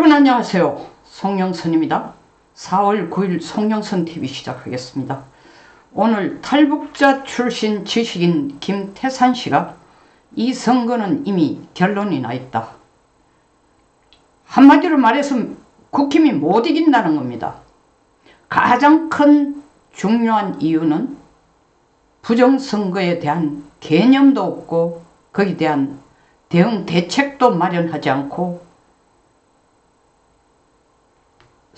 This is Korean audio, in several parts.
여러분 안녕하세요. 송영선입니다. 4월 9일 송영선 TV 시작하겠습니다. 오늘 탈북자 출신 지식인 김태산 씨가 이 선거는 이미 결론이 나 있다. 한마디로 말해서 국힘이 못 이긴다는 겁니다. 가장 큰 중요한 이유는 부정선거에 대한 개념도 없고 거기에 대한 대응 대책도 마련하지 않고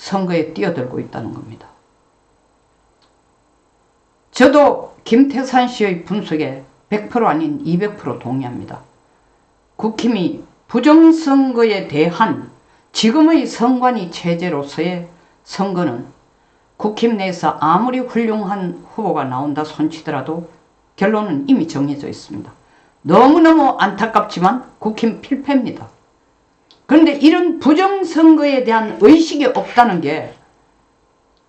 선거에 뛰어들고 있다는 겁니다. 저도 김태산 씨의 분석에 100% 아닌 200% 동의합니다. 국힘이 부정선거에 대한 지금의 선관위 체제로서의 선거는 국힘 내에서 아무리 훌륭한 후보가 나온다 손치더라도 결론은 이미 정해져 있습니다. 너무너무 안타깝지만 국힘 필패입니다. 그런데 이런 부정선거에 대한 의식이 없다는 게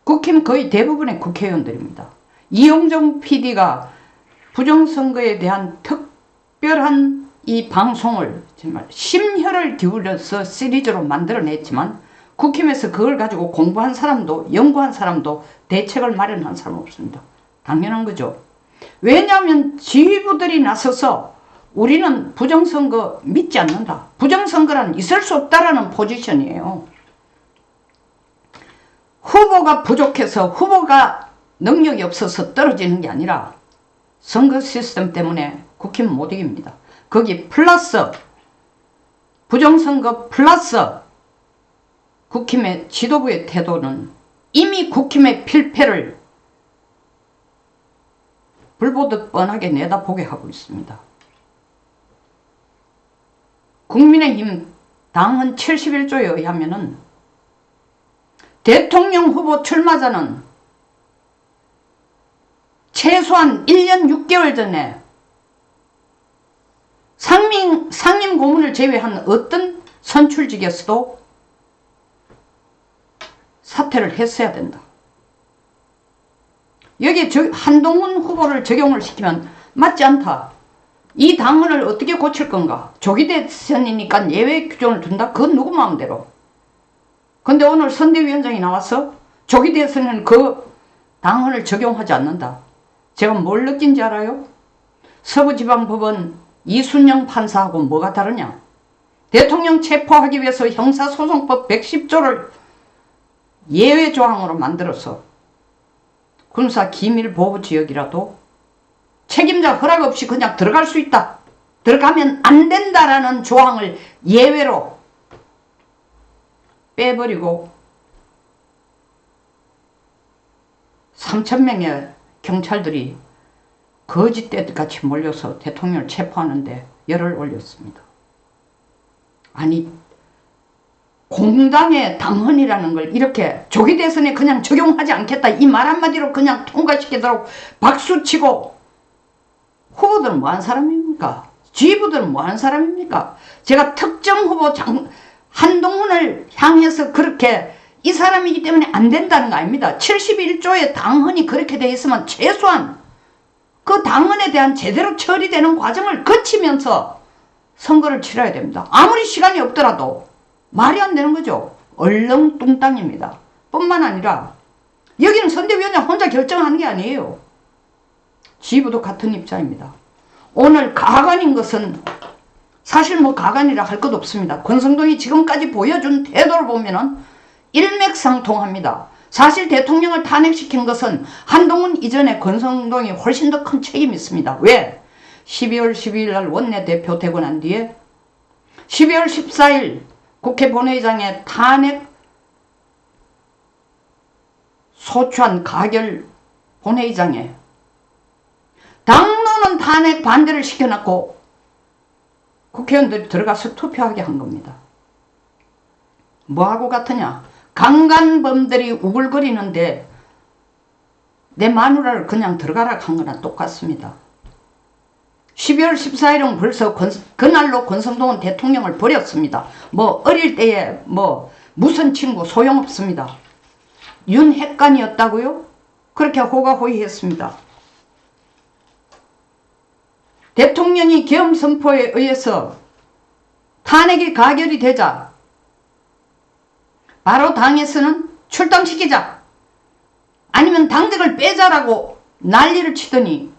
국힘 거의 대부분의 국회의원들입니다. 이용정 PD가 부정선거에 대한 특별한 이 방송을 정말 심혈을 기울여서 시리즈로 만들어냈지만 국힘에서 그걸 가지고 공부한 사람도 연구한 사람도 대책을 마련한 사람 없습니다. 당연한 거죠. 왜냐하면 지휘부들이 나서서 우리는 부정선거 믿지 않는다. 부정선거는 있을 수 없다라는 포지션이에요. 후보가 부족해서 후보가 능력이 없어서 떨어지는 게 아니라 선거 시스템 때문에 국힘 못 이깁니다. 거기 플러스 부정선거 플러스 국힘의 지도부의 태도는 이미 국힘의 필패를 불보듯 뻔하게 내다보게 하고 있습니다. 국민의힘 당헌 71조에 의하면 대통령 후보 출마자는 최소한 1년 6개월 전에 상임, 상임 고문을 제외한 어떤 선출직에서도 사퇴를 했어야 된다. 여기에 한동훈 후보를 적용을 시키면 맞지 않다. 이 당헌을 어떻게 고칠 건가? 조기 대선이니까 예외 규정을 둔다? 그건 누구 마음대로. 근데 오늘 선대위원장이 나와서 조기 대선은 그 당헌을 적용하지 않는다. 제가 뭘 느낀지 알아요? 서부지방법원 이순영 판사하고 뭐가 다르냐? 대통령 체포하기 위해서 형사소송법 110조를 예외 조항으로 만들어서 군사 기밀 보호 지역이라도 책임자 허락 없이 그냥 들어갈 수 있다. 들어가면 안 된다라는 조항을 예외로 빼버리고 3천명의 경찰들이 거짓대같이 몰려서 대통령을 체포하는데 열을 올렸습니다. 아니 공당의 당헌이라는 걸 이렇게 조기 대선에 그냥 적용하지 않겠다 이 말 한마디로 그냥 통과시키도록 박수치고 후보들은 뭐 한 사람입니까? 지휘부들은 뭐 한 사람입니까? 제가 특정 후보 장, 한동훈을 향해서 그렇게 이 사람이기 때문에 안 된다는 거 아닙니다. 71조의 당헌이 그렇게 돼 있으면 최소한 그 당헌에 대한 제대로 처리되는 과정을 거치면서 선거를 치러야 됩니다. 아무리 시간이 없더라도 말이 안 되는 거죠. 얼렁뚱땅입니다. 뿐만 아니라 여기는 선대위원장 혼자 결정하는 게 아니에요. 지부도 같은 입장입니다. 오늘 가관인 것은 사실 뭐 가관이라 할 것 없습니다. 권성동이 지금까지 보여준 태도를 보면은 일맥상통합니다. 사실 대통령을 탄핵시킨 것은 한동훈 이전에 권성동이 훨씬 더 큰 책임이 있습니다. 왜? 12월 12일 날 원내대표 되고 난 뒤에 12월 14일 국회 본회의장에 탄핵 소추한 가결 본회의장에 당론은 탄핵 반대를 시켜놨고 국회의원들이 들어가서 투표하게 한 겁니다. 뭐하고 같으냐? 강간범들이 우글거리는데 내 마누라를 그냥 들어가라 한 거나 똑같습니다. 12월 14일은 벌써 권, 그날로 권성동은 대통령을 버렸습니다. 뭐 어릴 때에 뭐 무슨 친구 소용없습니다. 윤핵관이었다고요? 그렇게 호가호위했습니다. 대통령이 계엄 선포에 의해서 탄핵이 가결이 되자 바로 당에서는 출당시키자. 아니면 당직을 빼자라고 난리를 치더니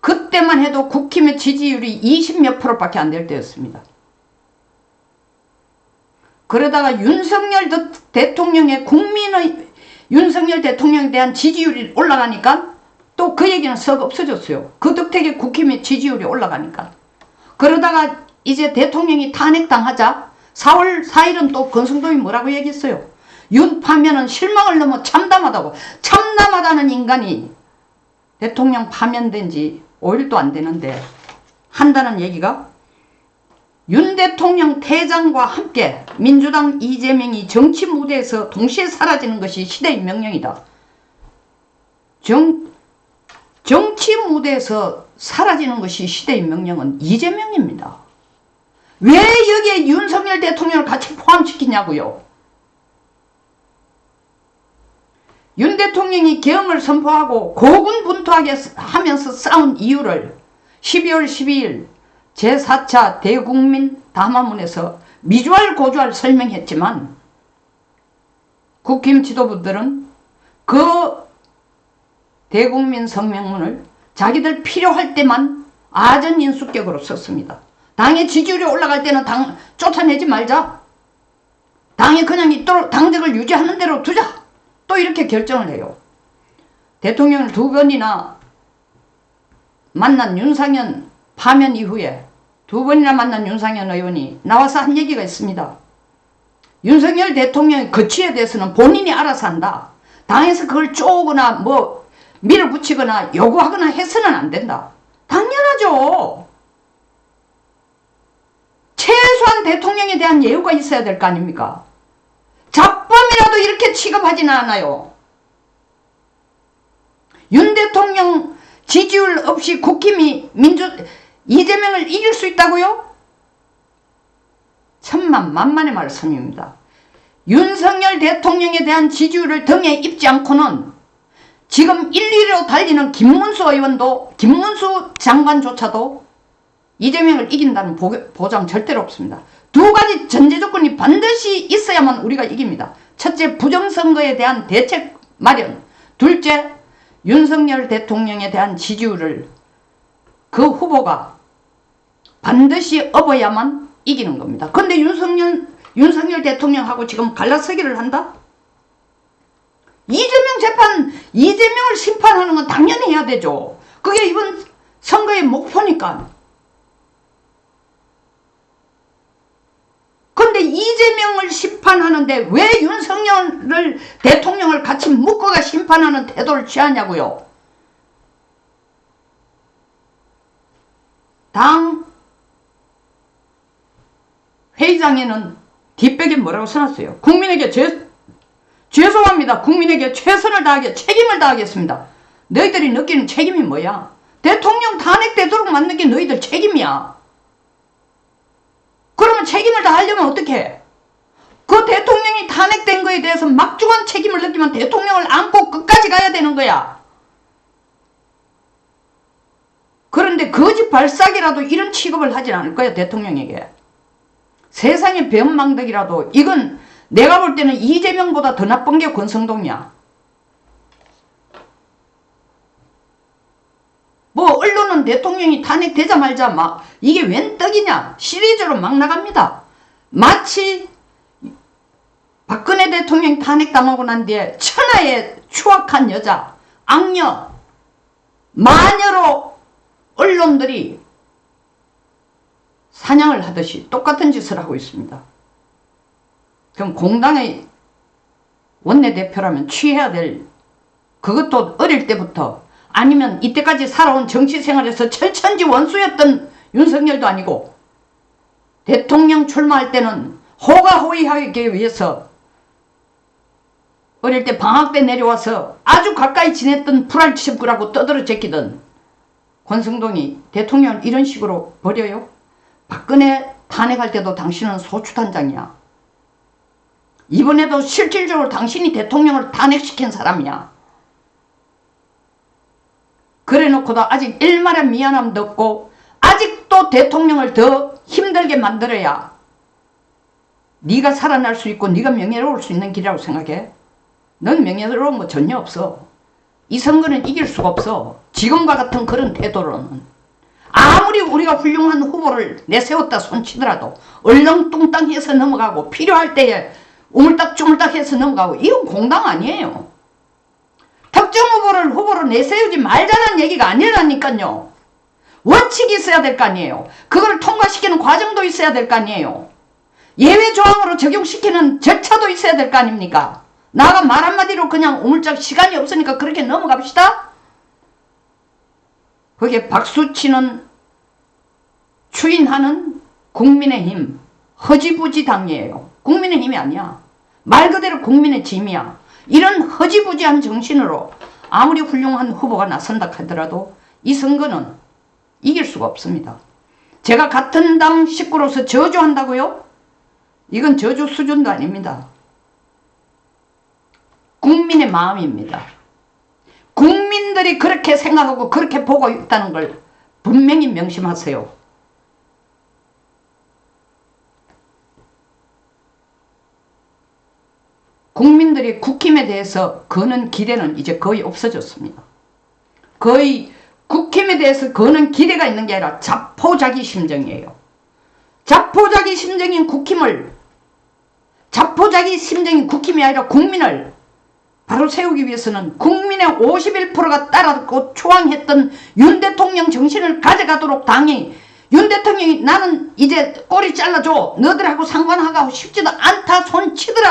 그때만 해도 국힘의 지지율이 20몇 프로밖에 안 될 때였습니다. 그러다가 윤석열 대- 대통령의 국민의 윤석열 대통령에 대한 지지율이 올라가니까 또 그 얘기는 썩 없어졌어요. 그 덕택에 국힘의 지지율이 올라가니까. 그러다가 이제 대통령이 탄핵당하자 4월 4일은 또 권성동이 뭐라고 얘기했어요. 윤 파면은 실망을 넘어 참담하다고. 참담하다는 인간이 대통령 파면된 지 5일도 안 되는데 한다는 얘기가 윤 대통령 퇴장과 함께 민주당 이재명이 정치 무대에서 동시에 사라지는 것이 시대의 명령이다. 정, 정치 무대에서 사라지는 것이 시대의 명령은 이재명입니다. 왜 여기에 윤석열 대통령을 같이 포함시키냐고요. 윤 대통령이 계엄을 선포하고 고군분투하게 하면서 싸운 이유를 12월 12일 제4차 대국민 담화문에서 미주알 고주알 설명했지만 국힘 지도부들은 그 대국민 성명문을 자기들 필요할 때만 아전인수격으로 썼습니다. 당의 지지율이 올라갈 때는 당 쫓아내지 말자. 당이 그냥 있도록 당직을 유지하는 대로 두자. 또 이렇게 결정을 해요. 대통령을 두 번이나 만난 윤상현 파면 이후에 두 번이나 만난 윤상현 의원이 나와서 한 얘기가 있습니다. 윤석열 대통령의 거취에 대해서는 본인이 알아서 한다. 당에서 그걸 쪼거나 뭐 밀어붙이거나 요구하거나 해서는 안 된다. 당연하죠. 최소한 대통령에 대한 예우가 있어야 될 거 아닙니까? 잡범이라도 이렇게 취급하지는 않아요. 윤 대통령 지지율 없이 국힘이 민주 이재명을 이길 수 있다고요? 천만 만만의 말씀입니다. 윤석열 대통령에 대한 지지율을 등에 입지 않고는 지금 1, 2위로 달리는 김문수 의원도 김문수 장관조차도 이재명을 이긴다는 보, 보장 절대로 없습니다. 두 가지 전제 조건이 반드시 있어야만 우리가 이깁니다. 첫째, 부정선거에 대한 대책 마련. 둘째, 윤석열 대통령에 대한 지지율을 그 후보가 반드시 업어야만 이기는 겁니다. 근데 윤석열, 윤석열 대통령하고 지금 갈라서기를 한다? 이재명 재판, 이재명을 심판하는 건 당연히 해야 되죠. 그게 이번 선거의 목표니까. 근데 이재명을 심판하는데 왜 윤석열을 대통령을 같이 묶어가 심판하는 태도를 취하냐고요. 당 회의장에는 뒷백에 뭐라고 써놨어요. 국민에게 죄, 죄송합니다. 국민에게 최선을 다하게 책임을 다하겠습니다. 너희들이 느끼는 책임이 뭐야? 대통령 탄핵되도록 만든 게 너희들 책임이야. 그러면 책임을 다하려면 어떻게 해? 그 대통령이 탄핵된 거에 대해서 막중한 책임을 느끼면 대통령을 안고 끝까지 가야 되는 거야. 그런데 거짓 발사기라도 이런 취급을 하진 않을 거야 대통령에게. 세상의 변망덕이라도 이건 내가 볼 때는 이재명보다 더 나쁜 게 권성동이야. 뭐 언론은 대통령이 탄핵되자 말자 막 이게 웬 떡이냐 시리즈로 막 나갑니다. 마치 박근혜 대통령 탄핵당하고 난 뒤에 천하의 추악한 여자 악녀 마녀로 언론들이 사냥을 하듯이 똑같은 짓을 하고 있습니다. 그럼 공당의 원내대표라면 취해야 될 그것도 어릴 때부터 아니면 이때까지 살아온 정치 생활에서 철천지 원수였던 윤석열도 아니고 대통령 출마할 때는 호가호위하기 위해서 어릴 때 방학 때 내려와서 아주 가까이 지냈던 불알 친구라고 떠들어 제끼던 권성동이 대통령을 이런 식으로 버려요? 박근혜 탄핵할 때도 당신은 소추단장이야. 이번에도 실질적으로 당신이 대통령을 탄핵시킨 사람이야. 그래 놓고도 아직 일말의 미안함도 없고 아직도 대통령을 더 힘들게 만들어야 네가 살아날 수 있고 네가 명예로울 수 있는 길이라고 생각해? 넌 명예로운 거 전혀 없어. 이 선거는 이길 수가 없어. 지금과 같은 그런 태도로는. 아무리 우리가 훌륭한 후보를 내세웠다 손치더라도 얼렁뚱땅해서 넘어가고 필요할 때에 우물딱주물딱 해서 넘어가고 이건 공당 아니에요. 특정 후보를 후보로 내세우지 말자는 얘기가 아니라니까요. 원칙이 있어야 될 거 아니에요. 그걸 통과시키는 과정도 있어야 될 거 아니에요. 예외 조항으로 적용시키는 절차도 있어야 될 거 아닙니까? 나가 말 한마디로 그냥 우물짝 시간이 없으니까 그렇게 넘어갑시다? 그게 박수치는 추인하는 국민의힘 허지부지 당이에요. 국민의힘이 아니야. 말 그대로 국민의 짐이야. 이런 허지부지한 정신으로 아무리 훌륭한 후보가 나선다 하더라도 이 선거는 이길 수가 없습니다. 제가 같은 당 식구로서 저주한다고요? 이건 저주 수준도 아닙니다. 국민의 마음입니다. 국민들이 그렇게 생각하고 그렇게 보고 있다는 걸 분명히 명심하세요. 국민들이 국힘에 대해서 거는 기대는 이제 거의 없어졌습니다. 거의 국힘에 대해서 거는 기대가 있는 게 아니라 자포자기 심정이에요. 자포자기 심정인 국힘을 자포자기 심정인 국힘이 아니라 국민을 바로 세우기 위해서는 국민의 51%가 따라듣고 초항했던 윤 대통령 정신을 가져가도록 당이 윤 대통령이 나는 이제 꼬리 잘라줘 너들하고 상관하고 싶지도 않다 손 치더라도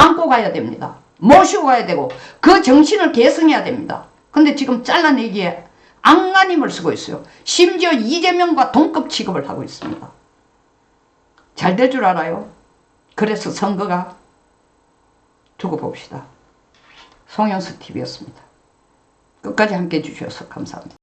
안고 가야 됩니다. 모시고 가야 되고 그 정신을 계승해야 됩니다. 근데 지금 잘라내기에 안간힘을 쓰고 있어요. 심지어 이재명과 동급 취급을 하고 있습니다. 잘 될 줄 알아요. 그래서 선거가 두고 봅시다. 송영수 TV였습니다. 끝까지 함께 해 주셔서 감사합니다.